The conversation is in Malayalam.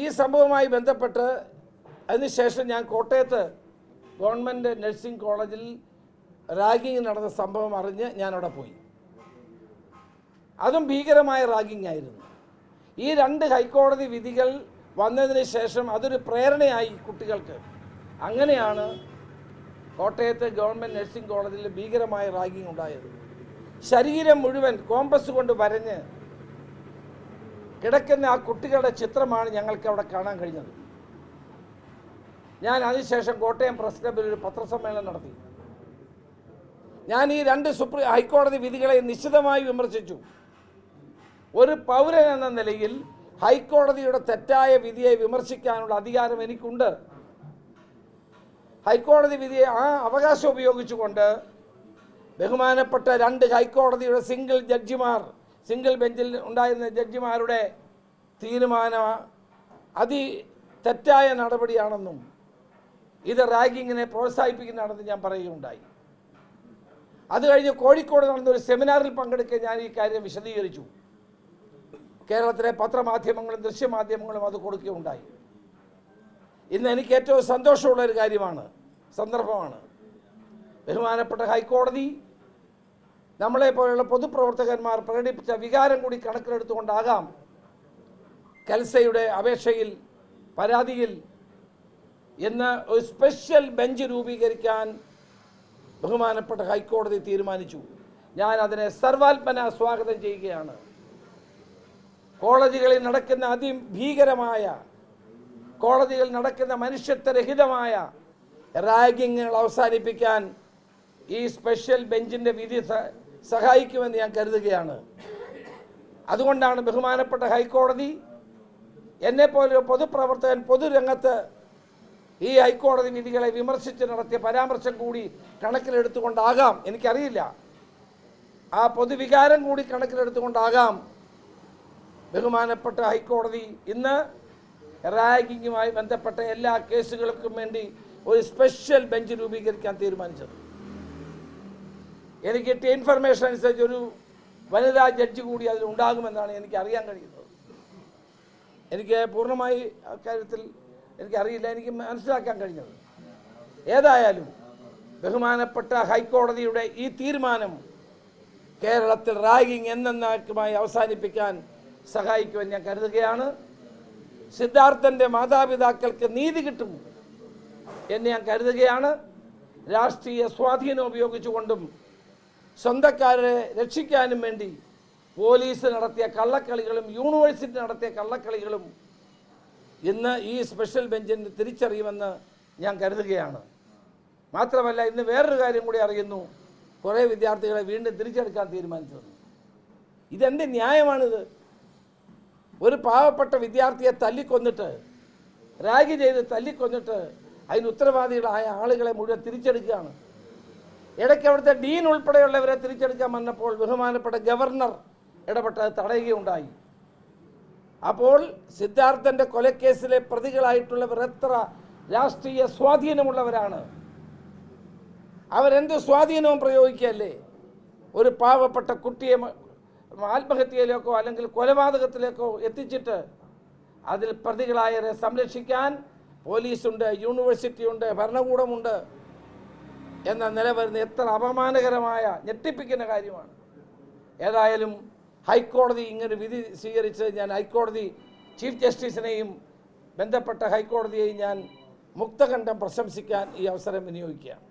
ഈ സംഭവവുമായി ബന്ധപ്പെട്ട് അതിനുശേഷം ഞാൻ കോട്ടയത്ത് ഗവൺമെന്റ് നഴ്സിംഗ് കോളേജിൽ റാഗിങ് നടന്ന സംഭവം അറിഞ്ഞ് ഞാൻ അവിടെ പോയി. അതും ഭീകരമായ റാഗിങ് ആയിരുന്നു. ഈ രണ്ട് ഹൈക്കോടതി വിധികൾ വന്നതിന് ശേഷം അതൊരു പ്രേരണയായി കുട്ടികൾക്ക്. അങ്ങനെയാണ് കോട്ടയത്തെ ഗവൺമെന്റ് നഴ്സിംഗ് കോളേജിൽ ഭീകരമായ റാഗിങ് ഉണ്ടായത്. ശരീരം മുഴുവൻ കോമ്പസ് കൊണ്ട് വരഞ്ഞ് കിടക്കുന്ന ആ കുട്ടികളുടെ ചിത്രമാണ് ഞങ്ങൾക്ക് അവിടെ കാണാൻ കഴിഞ്ഞത്. ഞാൻ അതിനുശേഷം കോട്ടയം പ്രസ് ക്ലബിൽ ഒരു പത്രസമ്മേളനം നടത്തി. ഞാൻ ഈ രണ്ട് സുപ്രീം ഹൈക്കോടതി വിധികളെ നിശ്ചിതമായി വിമർശിച്ചു. ഒരു പൗരൻ എന്ന നിലയിൽ ഹൈക്കോടതിയുടെ തെറ്റായ വിധിയെ വിമർശിക്കാനുള്ള അധികാരം എനിക്കുണ്ട്. ഹൈക്കോടതി വിധിയെ ആ അവകാശം ഉപയോഗിച്ചുകൊണ്ട് ബഹുമാനപ്പെട്ട രണ്ട് ഹൈക്കോടതിയുടെ സിംഗിൾ ജഡ്ജിമാർ സിംഗിൾ ബെഞ്ചിൽ ഉണ്ടായിരുന്ന ജഡ്ജിമാരുടെ തീരുമാന അതി തെറ്റായ നടപടിയാണെന്നും ഇത് റാഗിങ്ങിനെ പ്രോത്സാഹിപ്പിക്കുന്നതാണെന്ന് ഞാൻ പറയുകയുണ്ടായി. അത് കഴിഞ്ഞ് കോഴിക്കോട് നടന്ന ഒരു സെമിനാറിൽ പങ്കെടുക്കാൻ ഞാൻ ഈ കാര്യം വിശദീകരിച്ചു. കേരളത്തിലെ പത്രമാധ്യമങ്ങളും ദൃശ്യമാധ്യമങ്ങളും അത് കൊടുക്കുകയുണ്ടായി. ഇന്ന് എനിക്ക് ഏറ്റവും സന്തോഷമുള്ള ഒരു കാര്യമാണ് സന്ദർഭമാണ്. ബഹുമാനപ്പെട്ട ഹൈക്കോടതി നമ്മളെ പോലെയുള്ള പൊതുപ്രവർത്തകന്മാർ പ്രകടിപ്പിച്ച വികാരം കൂടി കണക്കിലെടുത്തുകൊണ്ടാകാം കൽസയുടെ അപേക്ഷയിൽ പരാതിയിൽ ഇന്ന് ഒരു സ്പെഷ്യൽ ബെഞ്ച് രൂപീകരിക്കാൻ ബഹുമാനപ്പെട്ട ഹൈക്കോടതി തീരുമാനിച്ചു. ഞാൻ അതിനെ സർവാത്മന സ്വാഗതം ചെയ്യുകയാണ്. കോളേജുകളിൽ നടക്കുന്ന അതിഭീകരമായ കോളേജുകളിൽ നടക്കുന്ന മനുഷ്യത്വരഹിതമായ റാഗിങ്ങുകൾ അവസാനിപ്പിക്കാൻ ഈ സ്പെഷ്യൽ ബെഞ്ചിന്റെ വിധി സഹായിക്കുമെന്ന് ഞാൻ കരുതുകയാണ്. അതുകൊണ്ടാണ് ബഹുമാനപ്പെട്ട ഹൈക്കോടതി എന്നെ പോലെ പൊതുപ്രവർത്തകൻ പൊതുരംഗത്ത് ഈ ഹൈക്കോടതി വിധികളെ വിമർശിച്ച് നടത്തിയ പരാമർശം കൂടി കണക്കിലെടുത്തുകൊണ്ടാകാം. എനിക്കറിയില്ല. ആ പൊതുവികാരം കൂടി കണക്കിലെടുത്തുകൊണ്ടാകാം ബഹുമാനപ്പെട്ട ഹൈക്കോടതി ഇന്ന് റാഗിങ്ങുമായി ബന്ധപ്പെട്ട എല്ലാ കേസുകൾക്കും വേണ്ടി ഒരു സ്പെഷ്യൽ ബെഞ്ച് രൂപീകരിക്കാൻ തീരുമാനിച്ചത്. എനിക്ക് കിട്ടിയ ഇൻഫർമേഷൻ അനുസരിച്ച് ഒരു വനിതാ ജഡ്ജി കൂടി അതിൽ ഉണ്ടാകുമെന്നാണ് എനിക്ക് അറിയാൻ കഴിയുന്നത്. എനിക്ക് പൂർണമായി അക്കാര്യത്തിൽ എനിക്കറിയില്ല എനിക്ക് മനസ്സിലാക്കാൻ കഴിഞ്ഞത്. ഏതായാലും ബഹുമാനപ്പെട്ട ഹൈക്കോടതിയുടെ ഈ തീരുമാനം കേരളത്തിൽ റാഗിങ് എന്നേക്കുമായി അവസാനിപ്പിക്കാൻ സഹായിക്കുമെന്ന് ഞാൻ കരുതുകയാണ്. സിദ്ധാർത്ഥന്റെ മാതാപിതാക്കൾക്ക് നീതി കിട്ടും എന്ന് ഞാൻ കരുതുകയാണ്. രാഷ്ട്രീയ സ്വാധീനം ഉപയോഗിച്ചുകൊണ്ടും സ്വന്തക്കാരെ രക്ഷിക്കാനും വേണ്ടി പോലീസ് നടത്തിയ കള്ളക്കളികളും യൂണിവേഴ്സിറ്റി നടത്തിയ കള്ളക്കളികളും ഇന്ന് ഈ സ്പെഷ്യൽ ബെഞ്ചിന് തിരിച്ചറിയുമെന്ന് ഞാൻ കരുതുകയാണ്. മാത്രമല്ല ഇന്ന് വേറൊരു കാര്യം കൂടി അറിയുന്നു. കുറേ വിദ്യാർത്ഥികളെ വീണ്ടും തിരിച്ചെടുക്കാൻ തീരുമാനിച്ചു ഇതെന്ത് ന്യായമാണിത്? ഒരു പാവപ്പെട്ട വിദ്യാർത്ഥിയെ തല്ലിക്കൊന്നിട്ട് റാഗി ചെയ്ത് തല്ലിക്കൊന്നിട്ട് അതിന് ഉത്തരവാദികളായ ആളുകളെ മുഴുവൻ തിരിച്ചെടുക്കുകയാണ്. ഇടയ്ക്ക് അവിടുത്തെ ഡീൻ ഉൾപ്പെടെയുള്ളവരെ തിരിച്ചെടുക്കാൻ വന്നപ്പോൾ ബഹുമാനപ്പെട്ട ഗവർണർ ഇടപെട്ട് തടയുകയുണ്ടായി. അപ്പോൾ സിദ്ധാർത്ഥന്റെ കൊലക്കേസിലെ പ്രതികളായിട്ടുള്ളവർ എത്ര രാഷ്ട്രീയ സ്വാധീനമുള്ളവരാണ്. അവരെന്ത് സ്വാധീനവും പ്രയോഗിക്കുകയല്ലേ? ഒരു പാവപ്പെട്ട കുട്ടിയെ ആത്മഹത്യയിലേക്കോ അല്ലെങ്കിൽ കൊലപാതകത്തിലേക്കോ എത്തിച്ചിട്ട് അതിൽ പ്രതികളായവരെ സംരക്ഷിക്കാൻ പോലീസുണ്ട് യൂണിവേഴ്സിറ്റിയുണ്ട് ഭരണകൂടമുണ്ട്. എന്ന നില വരുന്ന എത്ര അപമാനകരമായ ഞെട്ടിപ്പിക്കുന്ന കാര്യമാണ്. ഏതായാലും ഹൈക്കോടതി ഇങ്ങനെ വിധി സ്വീകരിച്ച് ഞാൻ ഹൈക്കോടതി ചീഫ് ജസ്റ്റിസിനെയും ബന്ധപ്പെട്ട ഹൈക്കോടതിയെയും ഞാൻ മുക്തകണ്ഠം പ്രശംസിക്കാൻ ഈ അവസരം വിനിയോഗിക്കുകയാണ്.